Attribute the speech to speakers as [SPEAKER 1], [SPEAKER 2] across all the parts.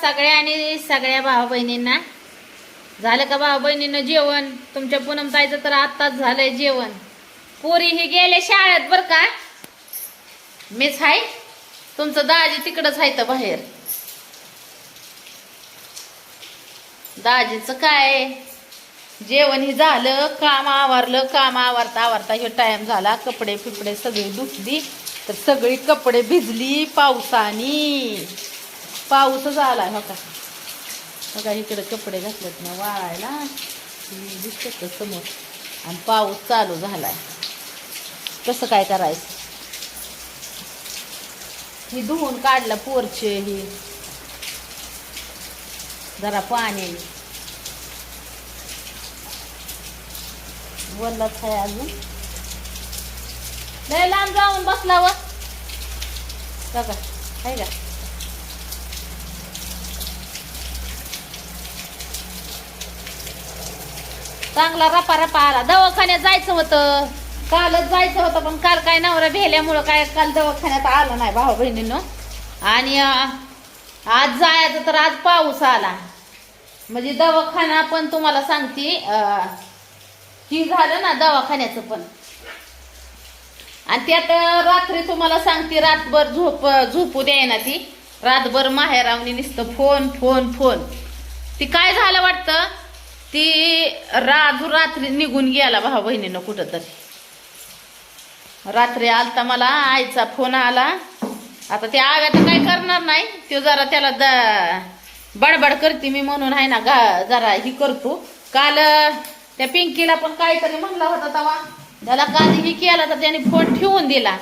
[SPEAKER 1] सगळ्या आणि सगळ्या भावा बहिणींना? झालं का भाऊ बहिणीनं जेवण? तुमच्या पूनम जायचं तर आत्ताच झालंय जेवण. पोरी ही गेले शाळेत बर का? मीच हाय? तुमचं दाजी तिकडच आहे तर बाहेर. दाजीचं काय? जेवण ही झालं काम आवरलं काम आवरता आवरता हे टाइम झाला. कपडे फिपडे सगळी धुतली तर सगळी कपडे भिजली पावसानी. पाऊसच आला हो का? हो बघा इकडे कपडे घातलेत ना वाळायला. दिसत समोर. आणि पाऊस चालू झालाय. कसं काय करायचं? ही धुवून काढलं पोरचे ही. जरा पाणी. बोललाच आहे अजून. लय लांब जाऊन बसला व. बघा आहे का? चांगला रपा रपा आला. दवाखान्यात जायचं होतं. कालच जायचं होतं पण काल काय नवरा भेल्यामुळं काय काल दवाखान्यात आलं नाही भाऊ बहिणीनं. आणि आज जायचं तर आज पाऊस आला. म्हणजे दवाखाना पण तुम्हाला सांगते ही झालं ना दवाखान्याचं पण. आणि त्यात रात्री तुम्हाला सांगते रातभर झोप झोपू द्याय ना ती. रातभर माहेरावनी नुसतं फोन फोन फोन. ती काय झालं वाटतं? ती राजू रात्री निघून गेला भाऊ बहिणीनं कुठं तरी रात्री आलता मला आईचा फोन आला. आता ते आव्या तर काय करणार नाही तो जरा त्याला द बडबड करते मी म्हणून आहे ना गा जरा ही करतो. काल त्या पिंकीला पण काहीतरी म्हणला होता तवा. त्याला काल ही केला तर त्याने फोन ठेवून दिला.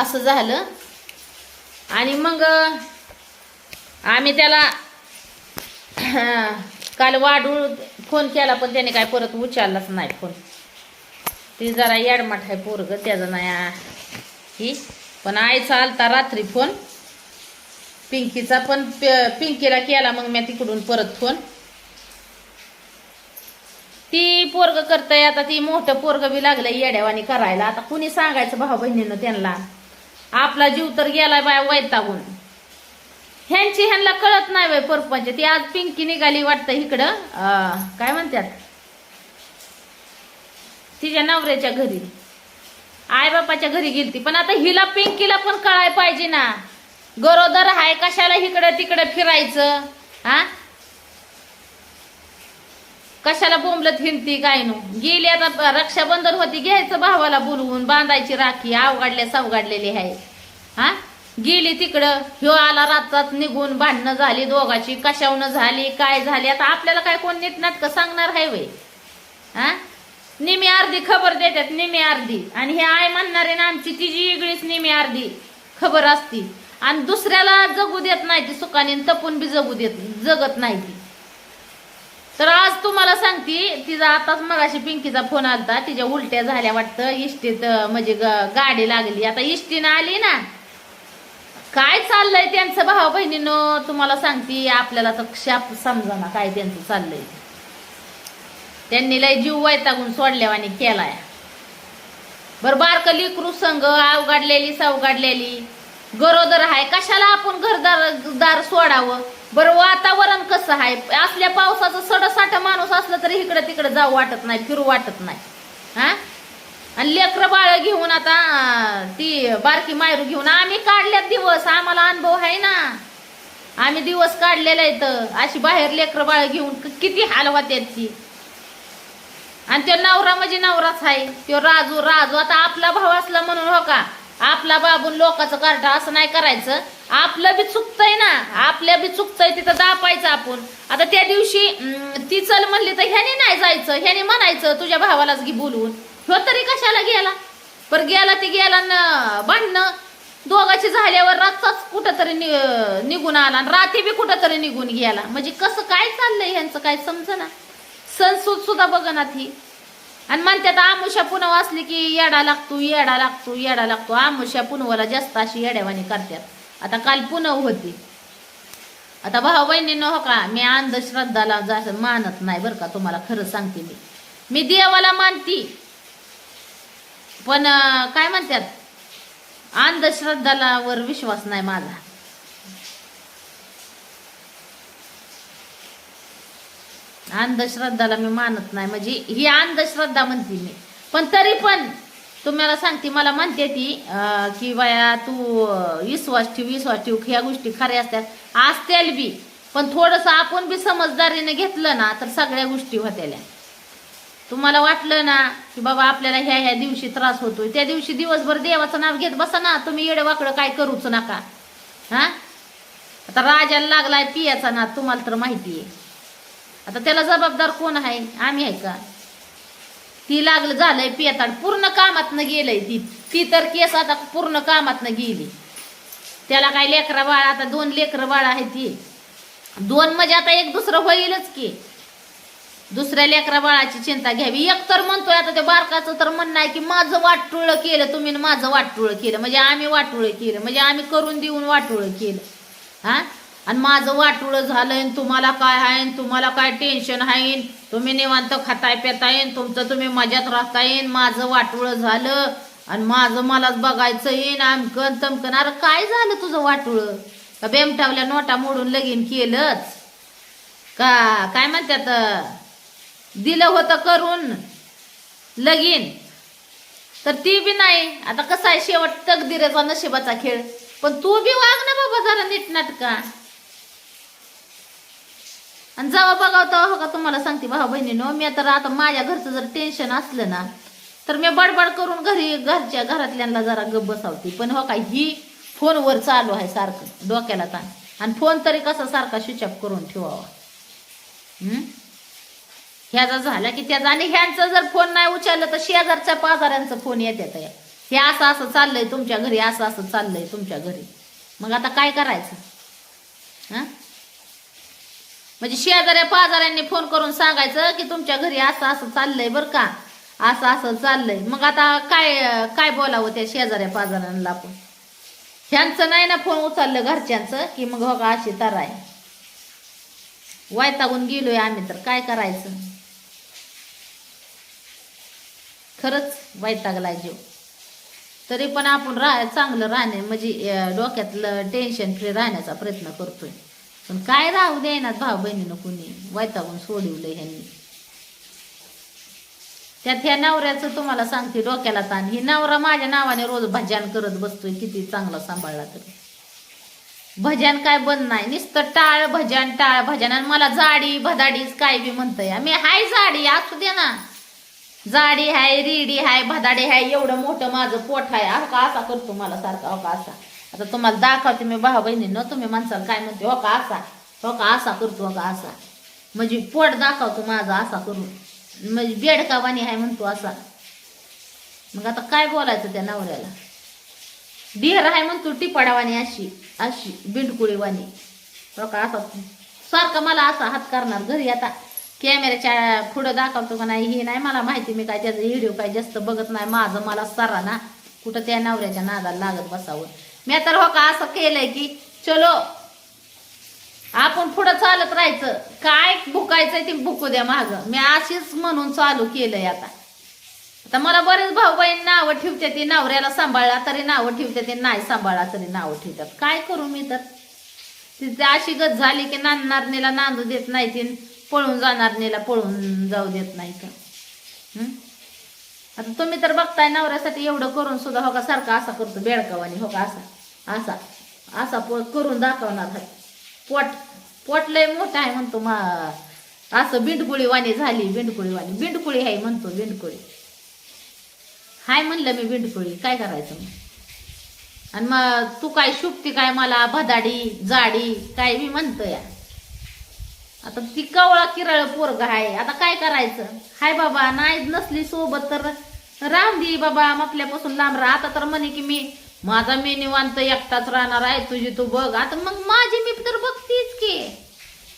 [SPEAKER 1] असं झालं. आणि मग आम्ही त्याला काल वाढूळ फोन केला पण त्याने काय परत उचललाच नाही फोन. ती जरा याडमाठ आहे पोरग त्याचं नाही ही. पण आईचा आलता रात्री फोन. पिंकीचा पण प- पिंकीला केला मग मी तिकडून परत फोन. ती पोरग करतय आता ती मोठं पोरग बी लागलं येड्यावानी करायला. आता कुणी सांगायचं भाऊ बहिणीनं त्यांना? आपला जीव तर गेलाय बाय वैतागून. ह्यांची ह्यांना कळत नाही बाय परपंच. ती आज पिंकी निघाली वाटतं इकडं. काय म्हणतात तिच्या नवऱ्याच्या घरी. आई बापाच्या घरी गेलती. पण आता हिला पिंकीला पण कळाय पाहिजे ना. गरोदर हाय कशाला इकडं तिकडं फिरायचं? हा? कशाला बोंबलत हिंडती काय नो? गेली आता रक्षाबंधन होती घ्यायचं भावाला बोलवून बांधायची राखी अवघडल्या सावगाडलेली आहे हा? गेली तिकडं. ह्यो आला रात्रात निघून भांडणं झाली दोघाची कशावनं झाली काय झाली? आता आपल्याला काय कोण नीट नाटकं सांगणार आहे वय हा? निमी अर्धी खबर देतात निमी अर्धी. आणि हे आय म्हणणारे ना आमची तिची इगळीच निमी अर्धी खबर असती. आणि दुसऱ्याला जगू देत नाही ती सुखाने तपून बी जगू देत जगत नाही ती. तर आज तुम्हाला सांगते तिचा आताच मगाशी पिंकीचा फोन आलता तिच्या उलट्या झाल्या वाटतं इष्टीत म्हणजे गाडी लागली. आता इष्टीनं आली ना चाललंय त्यांचं भाऊ बहिणीनं. तुम्हाला सांगते आपल्याला तर शाप समजा काय त्यांचं चाललंय. त्यांनी लय जीव वैतागून सोडल्यावाने केलाय. बर बारक लिकरू संघ अवघडलेली सावघडलेली. गरोदर आहे कशाला आपण घरदार दार सोडावं? बरं वातावरण कसं आहे असल्या पावसाचं सडसाठ माणूस असलं तरी इकडं तिकडं जाऊ वाटत नाही फिरू वाटत नाही. हा? आणि लेकरं बाळ घेऊन आता ती बारकी मायरू घेऊन आम्ही काढल्यात दिवस आम्हाला अनुभव आहे ना. आम्ही दिवस काढलेले आहेत अशी बाहेर लेकरं बाळ घेऊन किती हाल होत्यात ती आणि तो नवरा म्हणजे नवराच आहे. तो राजू राजू आता आपला भाव असला म्हणून हो का? आपला बाबून लोकांचं कार्ट असं नाही करायचं. आपलं बी चुकतंय ना. आपल्या बी चुकतंय तिथं दापायचं आपण. आता त्या दिवशी ती चल म्हणली तर ह्याने नाही जायचं ह्याने म्हणायचं तुझ्या भावालाच घे बोलवून ह्यो तरी कशाला गेला? पर गेला ती गेला न भांडणं. दोघाची झाल्यावर रातचाच कुठंतरी नि- निघून आला आणि रात्री बी कुठंतरी निघून गेला. म्हणजे कसं काय चाललंय ह्यांचं काय समजना? सणसूद सुद्धा बघना ती. आणि म्हणतात आमुषा पुन्हा असली की येडा लागतो येडा लागतो येडा लागतो. आमुषा पुनवाला जास्त अशी येड्यावानी करतात आता काल पुनव होती. आता भाऊ बहिणीनं हो का मी अंधश्रद्धाला जास्त मानत नाही बरं का तुम्हाला खरं सांगते मी. मी देवाला मानती. पण काय म्हणतात? अंधश्रद्धाला वर विश्वास नाही माझा. अंधश्रद्धाला मी मानत नाही म्हणजे ही अंधश्रद्धा म्हणते मी. पण तरी पण तुम्हाला सांगते मला म्हणते ती की बाया तू विश्वास ठेव विश्वास ठेव ह्या गोष्टी खऱ्या असतात. असतील बी पण थोडस आपण बी समजदारीने घेतलं ना तर सगळ्या गोष्टी होत्याल्या. तुम्हाला वाटलं ना की बाबा आपल्याला ह्या ह्या दिवशी त्रास होतोय. त्या दिवशी दिवसभर देवाचं नाव घेत बसा ना तुम्ही येडे वाकडं काय करूच नका. हा? आता राजाला लागलाय पियाचा ना तुम्हाला तर माहिती आहे आता त्याला जबाबदार कोण आहे? आम्ही आहे का? ती लागलं झालंय पियाताड पूर्ण कामातनं गेलंय ती. ती तर केस आता पूर्ण कामातनं गेली. त्याला काय लेकरा बाळ आता दोन लेकरं बाळ आहे ती दोन म्हणजे आता एक दुसरं होईलच की. दुसऱ्या लेकरा बाळाची चिंता घ्यावी. एक तर म्हणतोय आता ते बारकाचं तर म्हणणं आहे की माझं वाटटुळं केलं तुम्ही माझं वाटटुळं केलं. म्हणजे आम्ही वाटुळं केलं. म्हणजे आम्ही करून देऊन वाटुळं केलं. हा? आणि माझं वाटुळं झालं तुम्हाला काय आहे तुम्हाला काय टेन्शन आहे तुम्ही निवांत खाताय पेताय तुमचं तुम्ही मजात राहताय येईन माझं वाटुळं झालं आणि माझं मलाच बघायचं येईन आमकन तमकन अरे काय झालं तुझं वाटुळं? का बेमटावल्या नोटा मोडून लगीन केलंच? का काय म्हणतात दिलं होतं करून लगीन? तर ती बी नाही. आता कसं आहे शेवट तकदिरेचा नशिबाचा खेळ. पण तू बी वाग ना बाबा जरा नीटनाटका आणि जेव्हा बघाव तेव्हा हो का तुम्हाला सांगते भाऊ बहिणीनो मी तर आता माझ्या घरचं जर टेन्शन असलं ना तर मी बडबड करून घरी घरच्या घरातल्यांना जरा गप बसावते. पण हो का ही फोनवर चालू आहे सारखं डोक्याला ताण. आणि फोन तरी कसा सारखा स्विच ऑफ करून ठेवावा. हम्म? ह्याचा झाला की त्याचा आणि ह्यांचा जर फोन नाही उचललं तर शेजारच्या पाजाऱ्यांचा फोन येतात या. हे असं असं चाललंय तुमच्या घरी असं असं चाललंय तुमच्या घरी. मग आता काय करायचं? हा? म्हणजे शेजाऱ्या पाजाऱ्यांनी फोन करून सांगायचं की तुमच्या घरी असं असं चाललंय बरं का? असं असं चाललंय. मग आता काय काय बोलावं त्या शेजाऱ्या पाजाऱ्यांना आपण? ह्यांचं नाही ना फोन उचललं घरच्यांचं की मग हो का अशी तर आहे. वायतागून गेलोय आम्ही तर. काय करायचं? खरंच वैतागला जीव. तरी पण आपण राह चांगलं राहणे म्हणजे डोक्यातलं टेन्शन फ्री राहण्याचा प्रयत्न करतोय. पण काय राहू देणार भाऊ बहिणीनं कुणी वैतागून सोडवलं ह्यांनी. त्यात ह्या नवऱ्याचं तुम्हाला सांगते डोक्याला ताण. ही नवरा माझ्या नावाने रोज भजन करत बसतोय किती चांगला सांभाळला तरी. भजन काय बंद नाही. नुसतं टाळ भजन टाळ भजन. आणि मला जाडी भदाडीच काय बी म्हणतंय. मी हाय जाडी असू दे ना. जाडी हाय रिडी हाय भदाडी हाय एवढं मोठं माझं पोट हाय. अहो का असा करतो मला सारखा अहो का असा. आता तुम्हाला दाखवते मी भाऊ बहिणीनं तुम्ही माणसाला काय म्हणते हो का असा? हो का असा करतो हो का असा? म्हणजे पोट दाखवतो माझा असा करून. म्हणजे बेडकावानी आहे म्हणतो असा. मग आता काय बोलायचं त्या नवऱ्याला? डिहर आहे म्हणतो टिपाडावाणी अशी अशी बिंडकुळीवाणी हो का असा? सारखा मला असा हात करणार घरी आता. कॅमेऱ्याच्या पुढं दाखवतो का नाही हे नाही मला माहिती मी काय त्याचा व्हिडिओ काय जास्त बघत नाही माझं मला सारा ना. कुठं त्या नवऱ्याच्या नादाला लागत बसावं. मी तर हो का असं केलंय की चलो आपण पुढं चालत राहायचं. काय भुकायचंय ते भुकू द्या माग. मी अशीच म्हणून चालू केलंय आता. आता मला बरेच भाऊ बहीण नावं ठेवते ती नवऱ्याला सांभाळला तरी नावं ठेवते ते नाही सांभाळला तरी नावं ठेवतात काय करू मी तर? तिथे अशी गत झाली की नांदणारणीला नांदू देत नाही ती पळून जाणारणीला पळून जाऊ देत नाही तर. आता तुम्ही तर बघताय नवऱ्यासाठी एवढं करून सुद्धा हो का सारखा असा करतो बेळकावानी हो का असा? असा. असा पो करून दाखवणार आहे. पोट पोट लय मोठं आहे म्हणतो मा असं बिंडकुळी वाणी झाली बिंडकुळी वाणी बिंडकुळी आहे म्हणतो बिंडकुळी. हाय म्हणलं मी बिंडकुळी काय करायचं मग? आणि मग तू काय शुभती काय मला भदाडी जाडी काय मी म्हणतो या आता ती कवळा किराळ पोरग आहे आता काय करायचं? हाय बाबा नाही नसली सोबत तर राम दे बाबा आपल्यापासून लांब राहा. आता तर म्हणे की मी माझा मी निवांत एकटाच राहणार आहे तुझी तू बघ. आता मग माझी मी तर बघतीच की.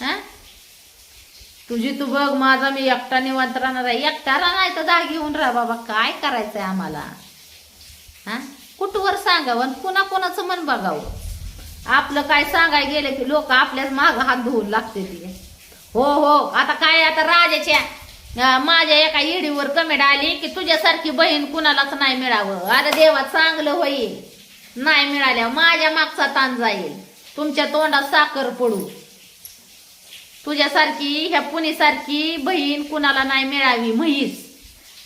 [SPEAKER 1] हा? तुझी तू बघ माझा मी एकटा निवांत राहणार आहे. एकटा राहणार तर दाग घेऊन राहा बाबा. काय करायचंय आम्हाला? हा? कुठवर सांगावं कुणा कोणाचं मन बघावं? आपलं काय सांगाय गेलं की लोक आपल्याच माग हात धुवून लागते ती. हो हो. आता काय आता राजाच्या माझ्या एका येडीवर कमेंट आली की तुझ्यासारखी बहीण कुणालाच नाही मिळावं. अरे देवा चांगलं होईल. नाही मिळाल्या माझ्या मागचा ताण जाईल. तुमच्या तोंडात साखर पडू. तुझ्यासारखी ह्या पुणेसारखी बहीण कुणाला नाही मिळावी म्हैस.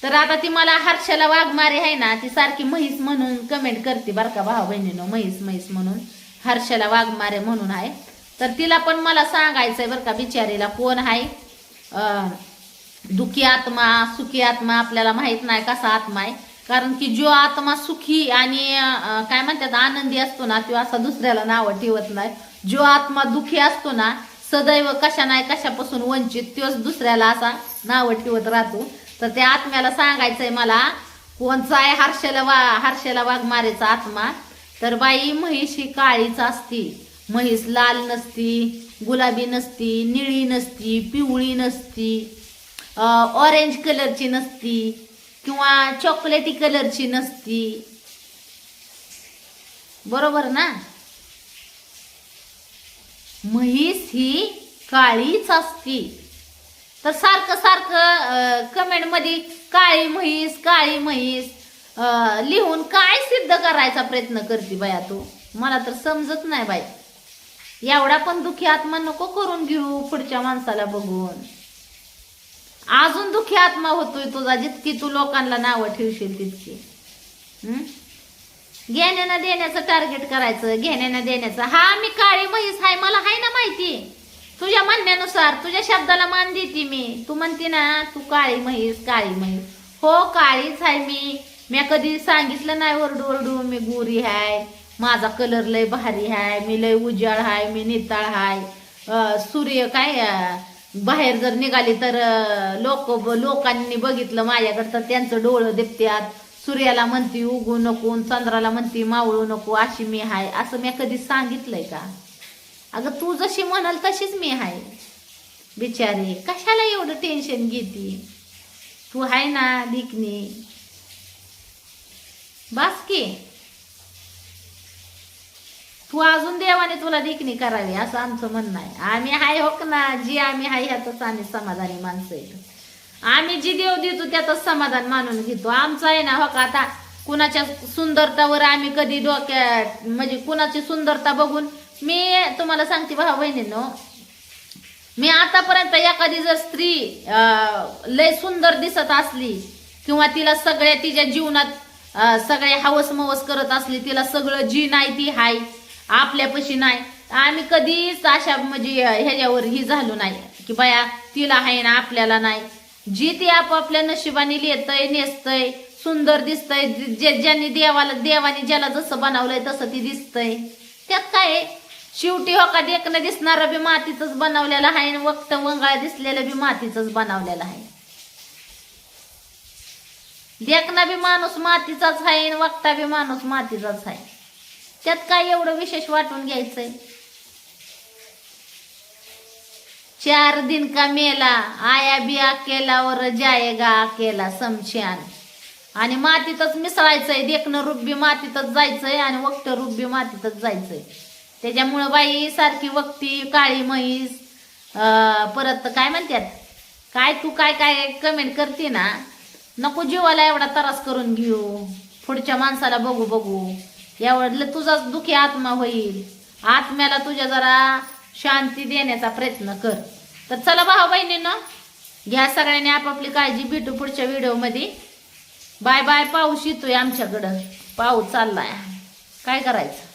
[SPEAKER 1] तर आता ती मला हर्षला वाघमारे आहे ना ती सारखी म्हैस म्हणून कमेंट करते बरं का भाऊ बहिणीनं म्हैस म्हैस म्हणून. हर्षला वाघमारे म्हणून आहे. तर तिला पण मला सांगायचंय बरं का बिचारीला कोण आहे? दुखी आत्मा सुखी आत्मा आपल्याला माहीत नाही कसा आत्मा आहे. कारण की जो आत्मा सुखी आणि काय म्हणतात आनंदी असतो ना तो असा दुसऱ्याला नावं ठेवत नाही. जो आत्मा दुखी असतो ना सदैव कशा नाही कशापासून वंचित तोच दुसऱ्याला असा नावं ठेवत राहतो. तर त्या आत्म्याला सांगायचंय मला कोणचा आहे हर्षला वा हर्षला वाघमारेचा आत्मा? तर बाई म्हैशी काळीच असती. म्हैस लाल नसती गुलाबी नसती निळी नसती पिवळी नसती ऑरेंज कलरची नसती किंवा चॉकलेटी कलरची नसती. बरोबर ना? म्हैस ही काळीच असती. तर सारखं सारखं कमेंटमध्ये काळी म्हैस काळी म्हैस लिहून काय सिद्ध करायचा प्रयत्न करते बाया तू? मला तर समजत नाही बाई. एवढा पण दुखी आत्मा नको करून घेऊ पुढच्या माणसाला बघून. अजून दुखी आत्मा होतोय तुझा जितकी तू लोकांना नावं ठेवशील तितकी. हम्म? घेण्यानं देण्याचं टार्गेट करायचं घेण्यानं देण्याचं. हा मी काळी म्हैस हाय मला हाय ना माहिती? तुझ्या म्हणण्यानुसार तुझ्या शब्दाला मान देते मी. तू म्हणते ना तू काळी म्हैस काळी म्हैस. हो काळीच आहे मी. मी कधी सांगितलं नाही ओरडू ओरडू मी गोरी हाय. माझा कलर लय भारी हाय मी लय उजाळ हाय मी निताळ हाय. सूर्य काय बाहेर जर निघाली तर लोक लोकांनी बघितलं माझ्याकडं तर त्यांचं डोळं दिपत्यात. सूर्याला म्हणती उगू नको चंद्राला म्हणती मावळू नको अशी मी हाय. असं मी कधी सांगितलंय का? अगं तू जशी म्हणाल तशीच मी आहे बिचारे कशाला एवढं टेन्शन घेते? तू आहे ना दिकनी बास की. तू अजून देवाने तुला देखणी करावी असं आमचं म्हणणं आहे. आम्ही हाय होक ना जी आम्ही हाय ह्यातच आम्ही समाधानी माणसं आहे. आम्ही जी देव देतो त्यातच समाधान मानून घेतो. आमचं आहे ना हो का आता कुणाच्या सुंदरतावर आम्ही कधी डोक्यात म्हणजे कुणाची सुंदरता बघून मी तुम्हाला सांगते भाऊ बहिणीनो मी आतापर्यंत एखादी जर स्त्री लय सुंदर दिसत असली किंवा तिला सगळ्या तिच्या जीवनात सगळे हवस मवस करत असली तिला सगळं जी नाही ती हाय. आपल्यापाशी नाही. आम्ही कधीच अशा म्हणजे ह्याच्यावर ही झालो नाही. की बाया तिला आहे ना आपल्याला नाही. जी ती आपापल्या नशिबाने लिहितय नेसतय सुंदर दिसतय जे ज्यांनी देवाला देवाने ज्याला जसं बनवलंय तसं ती दिसतय. त्यात काय आहे? शेवटी हो का देखणं दिसणार बी मातीच बनवलेलं आहे आणि वक्त वंगाळ दिसलेलं बी मातीच बनवलेलं आहे. देखना बी माणूस मातीचाच आहे वक्ता बी माणूस मातीचाच आहे. त्यात काय एवढं विशेष वाटून घ्यायचंय? चार दिन का मेला आया बी अकेला जायगा जाएगा अकेला समशान. आणि मातीतच मिसळायचंय देखणं रूप बी मातीतच जायचंय आणि वक्त रुब्बी बी मातीतच जायचंय. त्याच्यामुळं बाई सारखी वक्ती काळी म्हैस परत काय म्हणतात काय तू काय काय कमेंट करते ना नको जीवाला एवढा त्रास करून घेऊ. पुढच्या माणसाला बघू बघू. यावडलं तुझा दुखी आत्मा होईल. आत्म्याला तुझ्या जरा शांती देण्याचा प्रयत्न कर. तर चला भाऊ बहिणीनं घ्या सगळ्यांनी आपापली काळजी भेटू पुढच्या व्हिडिओमध्ये. बाय बाय पाऊस येतोय आमच्याकडं. पाऊस चाललाय. काय करायचं?